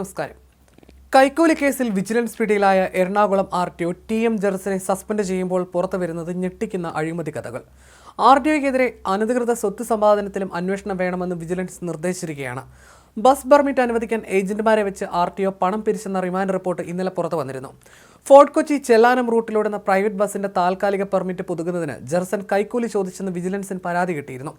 നമസ്കാരം. കൈക്കൂലി കേസിൽ വിജിലൻസ് പിടിയിലായ Ernakulam R T O T M ജെർസിനെ suspend ചെയ്യുമ്പോൾ പുറത്തു വരുന്നത് ഞെട്ടിക്കുന്ന അഴിമതി കഥകൾ. ആർ ടി ഒക്കെതിരെ അനധികൃത സ്വത്ത് സമ്പാദനത്തിലും അന്വേഷണം വേണമെന്ന് വിജിലൻസ് നിർദ്ദേശിച്ചിരിക്കുകയാണ്. ബസ് പെർമിറ്റ് അനുവദിക്കാൻ ഏജന്റുമാരെ വെച്ച് ആർ ടി ഒ പണം പിരിച്ചെന്ന റിമാൻഡ് റിപ്പോർട്ട് ഇന്നലെ പുറത്തു വന്നിരുന്നു. ഫോർട്ട് കൊച്ചി ചെല്ലാനം റൂട്ടിലോടുന്ന പ്രൈവറ്റ് ബസിന്റെ താൽക്കാലിക പെർമിറ്റ് പുതുക്കുന്നതിന് ജെർസൻ കൈക്കൂലി ചോദിച്ചെന്ന് വിജിലൻസിന് പരാതി കിട്ടിയിരുന്നു.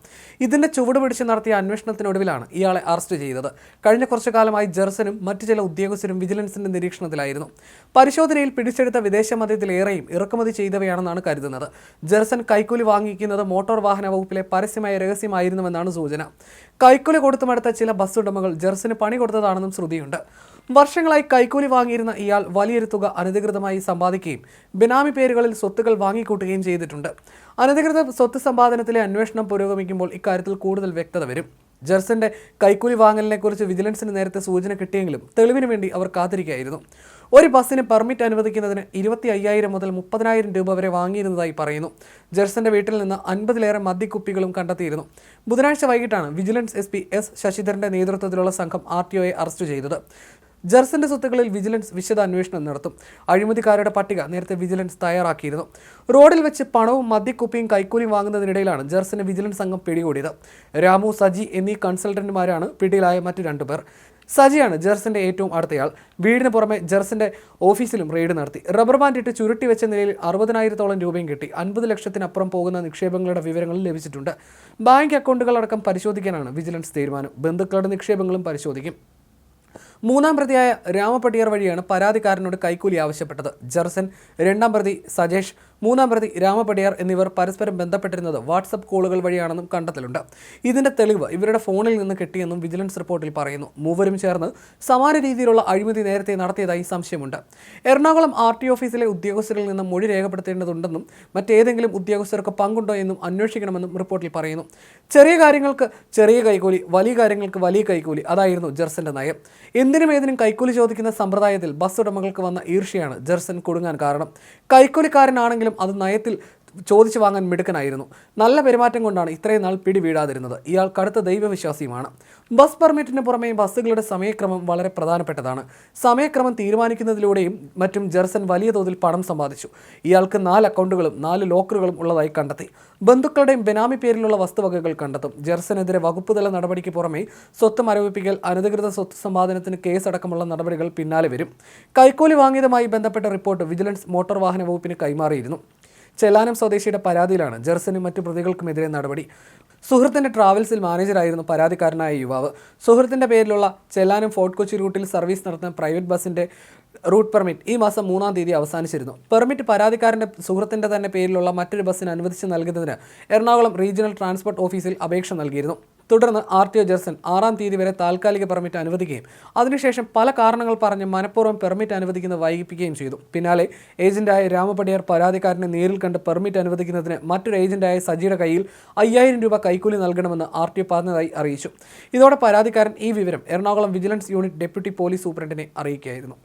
ഇതിന്റെ ചുവട് പിടിച്ച് നടത്തിയ അന്വേഷണത്തിനൊടുവിലാണ് ഇയാളെ അറസ്റ്റ് ചെയ്തത്. കഴിഞ്ഞ കുറച്ചു കാലമായി ജെർസനും മറ്റു ചില ഉദ്യോഗസ്ഥരും വിജിലൻസിന്റെ നിരീക്ഷണത്തിലായിരുന്നു. പരിശോധനയിൽ പിടിച്ചെടുത്ത വിദേശ മദ്യത്തിലേറെയും ഇറക്കുമതി ചെയ്തവയാണെന്നാണ് കരുതുന്നത്. ജെർസൻ കൈക്കൂലി വാങ്ങിക്കുന്നത് മോട്ടോർ വാഹന വകുപ്പിലെ പരസ്യമായ രഹസ്യമായിരുന്നുവെന്നാണ് സൂചന. കൈക്കൂലി കൊടുത്തു മടുത്ത ചില ബസ് ഉടമകൾ ജെർസന് പണി കൊടുത്തതാണെന്നും ശ്രുതിയുണ്ട്. വർഷങ്ങളായി കൈക്കൂലി വാങ്ങിയിരുന്ന ഇയാൾ വലിയൊരു തുക അനധികൃതമായി സമ്പാദിക്കുകയും ബിനാമി പേരുകളിൽ സ്വത്തുകൾ വാങ്ങിക്കൂട്ടുകയും ചെയ്തിട്ടുണ്ട്. അനധികൃത സ്വത്ത് സമ്പാദനത്തിലെ അന്വേഷണം പുരോഗമിക്കുമ്പോൾ ഇക്കാര്യത്തിൽ കൂടുതൽ വ്യക്തത വരും. ജെർസന്റെ കൈക്കൂലി വാങ്ങലിനെ കുറിച്ച് വിജിലൻസിന് നേരത്തെ സൂചന കിട്ടിയെങ്കിലും തെളിവിന് വേണ്ടി അവർ കാത്തിരിക്കുകയായിരുന്നു. ഒരു ബസ്സിന് പെർമിറ്റ് അനുവദിക്കുന്നതിന് ഇരുപത്തി അയ്യായിരം മുതൽ മുപ്പതിനായിരം രൂപ വരെ വാങ്ങിയിരുന്നതായി പറയുന്നു. ജെർസന്റെ വീട്ടിൽ നിന്ന് അൻപതിലേറെ മദ്യക്കുപ്പികളും കണ്ടെത്തിയിരുന്നു. ബുധനാഴ്ച വൈകിട്ടാണ് വിജിലൻസ് എസ് പി എസ് ശശിധരന്റെ നേതൃത്വത്തിലുള്ള സംഘം ആർ ടി ഒയെ അറസ്റ്റ് ചെയ്തത്. ജെർസന്റെ സ്വത്തുക്കളിൽ വിജിലൻസ് വിശദ അന്വേഷണം നടത്തും. അഴിമതിക്കാരുടെ പട്ടിക നേരത്തെ വിജിലൻസ് തയ്യാറാക്കിയിരുന്നു. റോഡിൽ വെച്ച് പണവും മദ്യക്കുപ്പിയും കൈക്കൂലിയും വാങ്ങുന്നതിനിടയിലാണ് ജെർസന് വിജിലൻസ് സംഘം പിടികൂടിയത്. രാമു സജി എന്നീ കൺസൾട്ടന്റുമാരാണ് പിടിയിലായ മറ്റു രണ്ടുപേർ. സജിയാണ് ജെർസന്റെ ഏറ്റവും അടുത്തയാൾ. വീടിന് പുറമെ ജെർസന്റെ ഓഫീസിലും റെയ്ഡ് നടത്തി. റബ്ബർ ബാൻഡ് ഇട്ട് ചുരുട്ടി വെച്ച നിലയിൽ അറുപതിനായിരത്തോളം രൂപയും കിട്ടി. അൻപത് ലക്ഷത്തിനപ്പുറം പോകുന്ന നിക്ഷേപങ്ങളുടെ വിവരങ്ങൾ ലഭിച്ചിട്ടുണ്ട്. ബാങ്ക് അക്കൗണ്ടുകളടക്കം പരിശോധിക്കാനാണ് വിജിലൻസ് തീരുമാനം. ബന്ധുക്കളുടെ നിക്ഷേപങ്ങളും പരിശോധിക്കും. മൂന്നാം പ്രതിയായ രാമപട്ടിയർ വഴിയാണ് പരാതിക്കാരനോട് കൈക്കൂലി ആവശ്യപ്പെട്ടത്. ജർസൻ രണ്ടാം പ്രതി സജേഷ് മൂന്നാം പ്രതി രാമപടിയാർ എന്നിവർ പരസ്പരം ബന്ധപ്പെട്ടിരുന്നത് വാട്സപ്പ് കോളുകൾ വഴിയാണെന്നും കണ്ടെത്തലുണ്ട്. ഇതിന്റെ തെളിവ് ഇവരുടെ ഫോണിൽ നിന്ന് കിട്ടിയെന്നും വിജിലൻസ് റിപ്പോർട്ടിൽ പറയുന്നു. മൂവരും ചേർന്ന് സമാന രീതിയിലുള്ള അഴിമതി നേരത്തെ നടത്തിയതായി സംശയമുണ്ട്. എറണാകുളം ആർ ടി ഓഫീസിലെ ഉദ്യോഗസ്ഥരിൽ നിന്ന് മൊഴി രേഖപ്പെടുത്തേണ്ടതുണ്ടെന്നും മറ്റേതെങ്കിലും ഉദ്യോഗസ്ഥർക്ക് പങ്കുണ്ടോ എന്നും അന്വേഷിക്കണമെന്നും റിപ്പോർട്ടിൽ പറയുന്നു. ചെറിയ കാര്യങ്ങൾക്ക് ചെറിയ കൈക്കൂലി വലിയ കാര്യങ്ങൾക്ക് വലിയ കൈക്കൂലി അതായിരുന്നു ജെർസന്റെ നയം. എന്തിനും ഏതിനും കൈക്കൂലി ചോദിക്കുന്ന സമ്പ്രദായത്തിൽ ബസ് ഉടമകൾക്ക് വന്ന ഈർഷ്യയാണ് ജെർസൻ കുടുങ്ങാൻ കാരണം. കൈക്കൂലിക്കാരനാണെങ്കിലും അത് നയത്തിൽ ചോദിച്ചു വാങ്ങാൻ മിടുക്കനായിരുന്നു. നല്ല പെരുമാറ്റം കൊണ്ടാണ് ഇത്രയും നാൾ പിടി വീഴാതിരുന്നത്. ഇയാൾ കടുത്ത ദൈവവിശ്വാസിയുമാണ്. ബസ് പെർമിറ്റിന് പുറമേ ബസ്സുകളുടെ സമയക്രമം വളരെ പ്രധാനപ്പെട്ടതാണ്. സമയക്രമം തീരുമാനിക്കുന്നതിലൂടെയും മറ്റും ജെർസൻ വലിയ തോതിൽ പണം സമ്പാദിച്ചു. ഇയാൾക്ക് നാല് അക്കൗണ്ടുകളും നാല് ലോക്കറുകളും ഉള്ളതായി കണ്ടെത്തി. ബന്ധുക്കളുടെയും ബെനാമി പേരിലുള്ള വസ്തുവകകൾ കണ്ടെത്തും. ജെർസനെതിരെ വകുപ്പുതല നടപടിക്ക് പുറമേ സ്വത്ത് മരവിപ്പിക്കൽ അനധികൃത സ്വത്ത് സമ്പാദനത്തിന് കേസടക്കമുള്ള നടപടികൾ പിന്നാലെ വരും. കൈക്കൂലി വാങ്ങിയതുമായി ബന്ധപ്പെട്ട റിപ്പോർട്ട് വിജിലൻസ് മോട്ടോർ വാഹന വകുപ്പിന് കൈമാറിയിരുന്നു. ചെല്ലാനം സ്വദേശിയുടെ പരാതിയിലാണ് ജെർസനും മറ്റു പ്രതികൾക്കുമെതിരെ നടപടി. സുഹൃത്തിന്റെ ട്രാവൽസിൽ മാനേജറായിരുന്നു പരാതിക്കാരനായ യുവാവ്. സുഹൃത്തിന്റെ പേരിലുള്ള ചെല്ലാനം ഫോർട്ട് കൊച്ചി റൂട്ടിൽ സർവീസ് നടത്തുന്ന പ്രൈവറ്റ് ബസിന്റെ റൂട്ട് പെർമിറ്റ് ഈ മാസം മൂന്നാം തീയതി അവസാനിച്ചിരുന്നു. പെർമിറ്റ് പരാതിക്കാരന്റെ സുഹൃത്തിന്റെ തന്നെ പേരിലുള്ള മറ്റൊരു ബസ്സിന് അനുവദിച്ച് നൽകുന്നതിന് എറണാകുളം റീജിയണൽ ട്രാൻസ്പോർട്ട് ഓഫീസിൽ അപേക്ഷ നൽകിയിരുന്നു. തുടർന്ന് ആർ ടി ഒ ജെർസൺ ആറാം തീയതി വരെ താൽക്കാലിക പെർമിറ്റ് അനുവദിക്കുകയും അതിനുശേഷം പല കാരണങ്ങൾ പറഞ്ഞ് മനഃപൂർവം പെർമിറ്റ് അനുവദിക്കുന്നത് വൈകിപ്പിക്കുകയും ചെയ്തു. പിന്നാലെ ഏജന്റായ രാമപടിയാർ പരാതിക്കാരനെ നേരിൽ കണ്ട് പെർമിറ്റ് അനുവദിക്കുന്നതിന് മറ്റൊരു ഏജന്റായ സജിയുടെ കയ്യിൽ അയ്യായിരം രൂപ കൈക്കൂലി നൽകണമെന്ന് ആർ ടി ഒ പറഞ്ഞതായി അറിയിച്ചു. ഇതോടെ പരാതിക്കാരൻ ഈ വിവരം Ernakulam vigilance unit deputy police സൂപ്രണ്ടിനെ അറിയിക്കുകയായിരുന്നു.